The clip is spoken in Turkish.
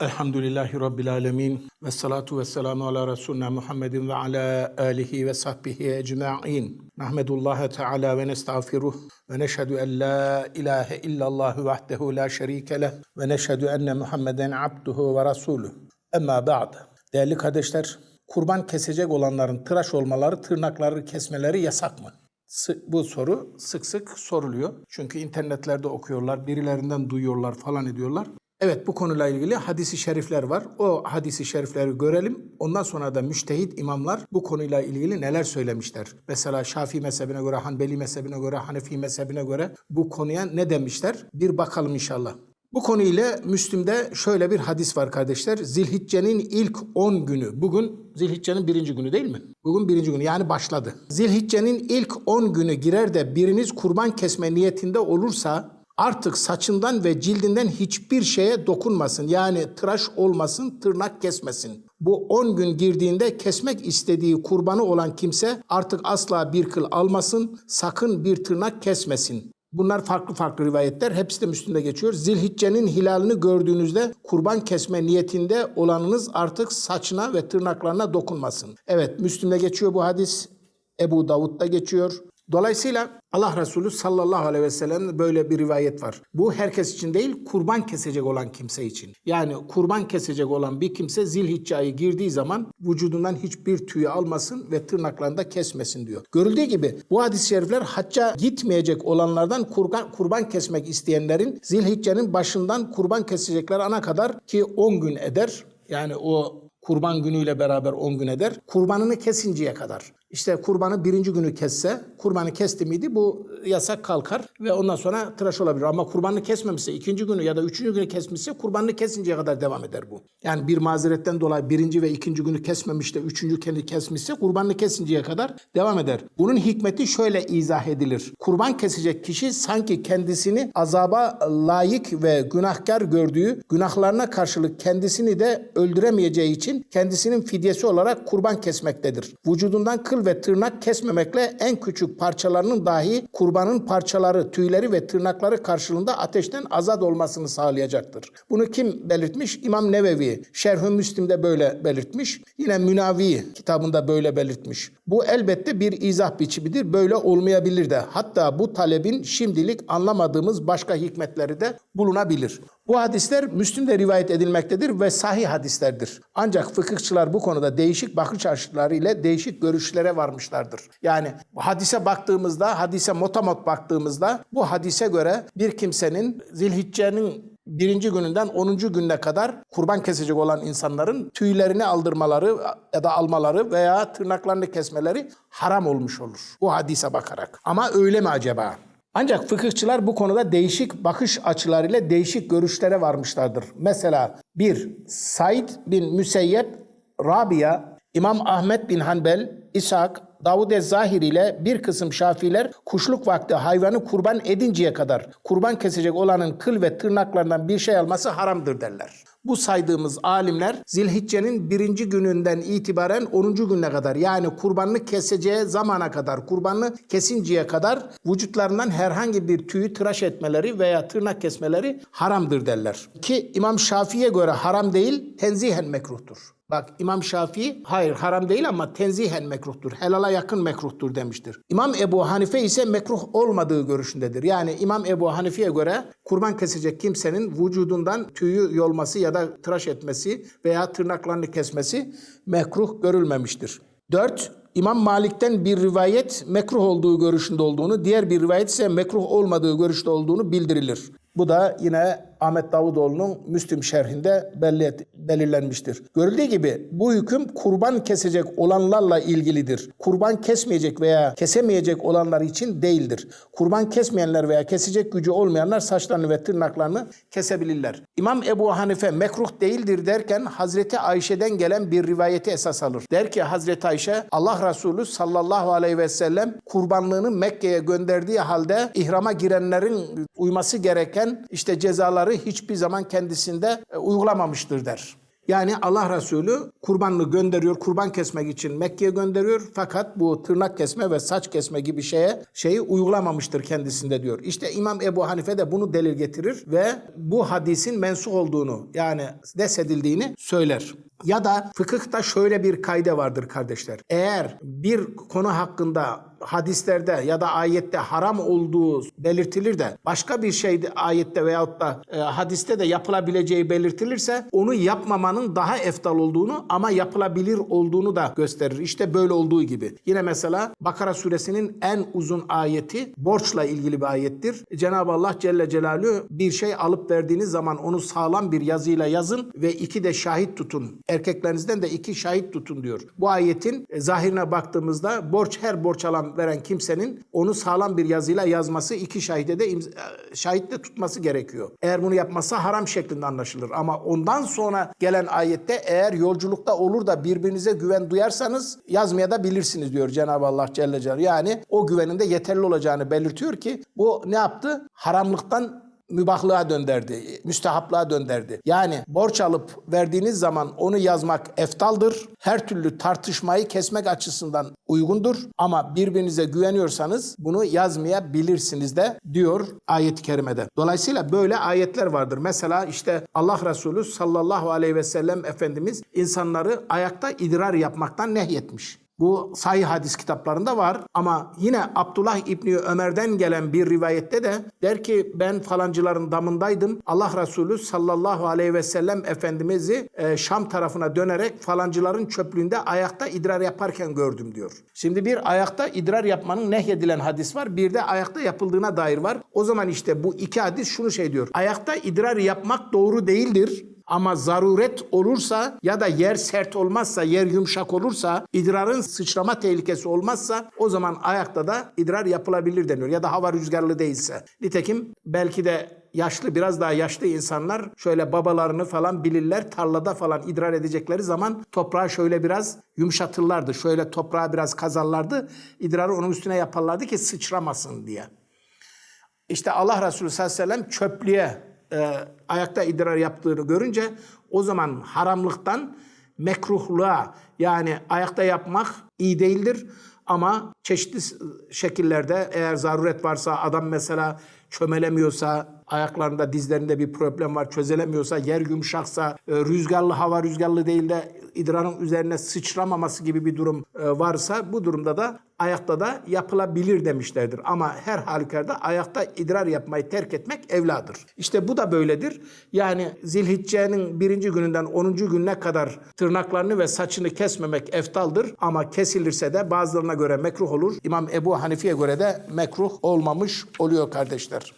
Elhamdülillahi Rabbil Alemin ve salatu ve selamu ala Resulina Muhammedin ve ala alihi ve sahbihi ecma'in. Nahmedullaha Teala ve nestağfiruh ve neşhedü en la ilahe illallah vahdehu la şerike leh ve neşhedü enne Muhammeden abduhu ve rasuluh. Emma ba'd. Değerli kardeşler, kurban kesecek olanların tıraş olmaları, tırnakları kesmeleri yasak mı? Bu soru sık sık soruluyor. Çünkü internetlerde okuyorlar, birilerinden duyuyorlar falan ediyorlar. Evet bu konuyla ilgili hadisi şerifler var. O hadisi şerifleri görelim. Ondan sonra da müştehit imamlar bu konuyla ilgili neler söylemişler. Mesela Şafii mezhebine göre, Hanbeli mezhebine göre, Hanefi mezhebine göre bu konuya ne demişler? Bir bakalım inşallah. Bu konuyla Müslim'de şöyle bir hadis var kardeşler. Zilhicce'nin ilk 10 günü. Bugün Zilhicce'nin birinci günü değil mi? Bugün birinci günü yani başladı. Zilhicce'nin ilk 10 günü girer de biriniz kurban kesme niyetinde olursa artık saçından ve cildinden hiçbir şeye dokunmasın. Yani tıraş olmasın, tırnak kesmesin. Bu 10 gün girdiğinde kesmek istediği kurbanı olan kimse artık asla bir kıl almasın, sakın bir tırnak kesmesin. Bunlar farklı farklı rivayetler. Hepsi de Müslüm'de geçiyor. Zilhicce'nin hilalini gördüğünüzde kurban kesme niyetinde olanınız artık saçına ve tırnaklarına dokunmasın. Evet Müslüm'de geçiyor bu hadis. Ebu Davud'da geçiyor. Dolayısıyla Allah Resulü sallallahu aleyhi ve sellem böyle bir rivayet var. Bu herkes için değil, kurban kesecek olan kimse için. Yani kurban kesecek olan bir kimse zilhicce ayı girdiği zaman vücudundan hiçbir tüyü almasın ve tırnaklarını da kesmesin diyor. Görüldüğü gibi bu hadis-i şerifler hacca gitmeyecek olanlardan kurban, kurban kesmek isteyenlerin zilhiccenin başından kurban kesecekler ana kadar ki 10 gün eder. Yani o kurban günüyle beraber 10 gün eder. Kurbanını kesinceye kadar. İşte kurbanı birinci günü kesse, kurbanı kesti miydi bu yasak kalkar ve ondan sonra tıraş olabilir. Ama kurbanını kesmemişse ikinci günü ya da üçüncü günü kesmişse kurbanını kesinceye kadar devam eder bu. Yani bir mazeretten dolayı birinci ve ikinci günü kesmemiş de üçüncü kendi kesmişse kurbanını kesinceye kadar devam eder. Bunun hikmeti şöyle izah edilir. Kurban kesecek kişi sanki kendisini azaba layık ve günahkar gördüğü günahlarına karşılık kendisini de öldüremeyeceği için kendisinin fidyesi olarak kurban kesmektedir. Vücudundan kıl ve tırnak kesmemekle en küçük parçalarının dahi kurbanın parçaları, tüyleri ve tırnakları karşılığında ateşten azat olmasını sağlayacaktır. Bunu kim belirtmiş? İmam Nevevi. Şerh-ü Müslim'de böyle belirtmiş. Yine Münavi kitabında böyle belirtmiş. Bu elbette bir izah biçimidir. Böyle olmayabilir de. Hatta bu talebin şimdilik anlamadığımız başka hikmetleri de bulunabilir. Bu hadisler Müslim'de rivayet edilmektedir ve sahih hadislerdir. Ancak fıkıhçılar bu konuda değişik bakış açıları ile değişik görüşlere varmışlardır. Yani hadise baktığımızda, hadise motamot baktığımızda bu hadise göre bir kimsenin zilhiccenin birinci gününden 10. gününe kadar kurban kesecek olan insanların tüylerini aldırmaları ya da almaları veya tırnaklarını kesmeleri haram olmuş olur. Bu hadise bakarak. Ama öyle mi acaba? Ancak fıkıhçılar bu konuda değişik bakış açılarıyla değişik görüşlere varmışlardır. Mesela bir Said bin Müseyyep, Rabia, İmam Ahmet bin Hanbel, İshak, Davud Ez-Zahiri ile bir kısım şafiler kuşluk vakti hayvanı kurban edinceye kadar kurban kesecek olanın kıl ve tırnaklarından bir şey alması haramdır derler. Bu saydığımız alimler Zilhicce'nin birinci gününden itibaren 10. gününe kadar yani kurbanını keseceği zamana kadar, kurbanını kesinceye kadar vücutlarından herhangi bir tüyü tıraş etmeleri veya tırnak kesmeleri haramdır derler. Ki İmam Şafii'ye göre haram değil, tenzihen mekruhtur. Bak İmam Şafii hayır haram değil ama tenzihen mekruhtur. Helala yakın mekruhtur demiştir. İmam Ebu Hanife ise mekruh olmadığı görüşündedir. Yani İmam Ebu Hanife'ye göre kurban kesecek kimsenin vücudundan tüyü yolması ya da tıraş etmesi veya tırnaklarını kesmesi mekruh görülmemiştir. 4. İmam Malik'ten bir rivayet mekruh olduğu görüşünde olduğunu, diğer bir rivayet ise mekruh olmadığı görüşte olduğunu bildirilir. Bu da yine Ahmet Davutoğlu'nun Müslüm şerhinde belli belirlenmiştir. Görüldüğü gibi bu hüküm kurban kesecek olanlarla ilgilidir. Kurban kesmeyecek veya kesemeyecek olanlar için değildir. Kurban kesmeyenler veya kesecek gücü olmayanlar saçlarını ve tırnaklarını kesebilirler. İmam Ebu Hanife mekruh değildir derken Hazreti Ayşe'den gelen bir rivayeti esas alır. Der ki Hazreti Ayşe Allah Resulü sallallahu aleyhi ve sellem kurbanlığını Mekke'ye gönderdiği halde ihrama girenlerin uyması gereken işte cezaları hiçbir zaman kendisinde e, uygulamamıştır der. Yani Allah Resulü kurbanını gönderiyor, kurban kesmek için Mekke'ye gönderiyor. Fakat bu tırnak kesme ve saç kesme gibi şeye şeyi uygulamamıştır kendisinde diyor. İşte İmam Ebu Hanife de bunu delil getirir ve bu hadisin mensuh olduğunu yani desedildiğini söyler. Ya da fıkıhta şöyle bir kaide vardır kardeşler. Eğer bir konu hakkında hadislerde ya da ayette haram olduğu belirtilir de başka bir şey ayette veyahut da e, hadiste de yapılabileceği belirtilirse onu yapmamanın daha eftal olduğunu ama yapılabilir olduğunu da gösterir. İşte böyle olduğu gibi. Yine mesela Bakara suresinin en uzun ayeti borçla ilgili bir ayettir. Cenab-ı Allah Celle Celaluhu bir şey alıp verdiğiniz zaman onu sağlam bir yazıyla yazın ve iki de şahit tutun. Erkeklerinizden de iki şahit tutun diyor. Bu ayetin e, zahirine baktığımızda borç her borç alan veren kimsenin onu sağlam bir yazıyla yazması iki şahide de e, şahitle tutması gerekiyor. Eğer bunu yapmazsa haram şeklinde anlaşılır. Ama ondan sonra gelen ayette eğer yolculukta olur da birbirinize güven duyarsanız yazmaya da bilirsiniz diyor Cenab-ı Allah Celle Celaluhu. Yani o güvenin de yeterli olacağını belirtiyor ki bu ne yaptı? Haramlıktan mübahlığa dönderdi, müstehaplığa dönderdi. Yani borç alıp verdiğiniz zaman onu yazmak eftaldır. Her türlü tartışmayı kesmek açısından uygundur. Ama birbirinize güveniyorsanız bunu yazmayabilirsiniz de diyor ayet-i kerimede. Dolayısıyla böyle ayetler vardır. Mesela işte Allah Resulü sallallahu aleyhi ve sellem Efendimiz insanları ayakta idrar yapmaktan nehyetmiş. Bu sahih hadis kitaplarında var ama yine Abdullah İbni Ömer'den gelen bir rivayette de der ki ben falancıların damındaydım. Allah Resulü sallallahu aleyhi ve sellem Efendimiz'i e, Şam tarafına dönerek falancıların çöplüğünde ayakta idrar yaparken gördüm diyor. Şimdi bir ayakta idrar yapmanın nehyedilen hadis var. Bir de ayakta yapıldığına dair var. O zaman işte bu iki hadis şunu şey diyor. Ayakta idrar yapmak doğru değildir. Ama zaruret olursa ya da yer sert olmazsa, yer yumuşak olursa, idrarın sıçrama tehlikesi olmazsa o zaman ayakta da idrar yapılabilir deniyor. Ya da hava rüzgarlı değilse. Nitekim belki de yaşlı biraz daha yaşlı insanlar şöyle babalarını falan bilirler tarlada falan idrar edecekleri zaman toprağı şöyle biraz yumuşatırlardı. Şöyle toprağı biraz kazarlardı. İdrarı onun üstüne yaparlardı ki sıçramasın diye. İşte Allah Resulü sallallahu aleyhi ve sellem çöplüğe e, ayakta idrar yaptığını görünce o zaman haramlıktan mekruhluğa yani ayakta yapmak iyi değildir. Ama çeşitli şekillerde eğer zaruret varsa adam mesela çömelemiyorsa ayaklarında dizlerinde bir problem var çözelemiyorsa yer yumuşaksa e, rüzgarlı hava rüzgarlı değil de idrarın üzerine sıçramaması gibi bir durum e, varsa bu durumda da ayakta da yapılabilir demişlerdir. Ama her halükarda ayakta idrar yapmayı terk etmek evladır. İşte bu da böyledir. Yani zilhiccenin birinci gününden 10. gününe kadar tırnaklarını ve saçını kesmemek eftaldır. Ama kesilirse de bazılarına göre mekruh olur. İmam Ebu Hanifi'ye göre de mekruh olmamış oluyor kardeşler.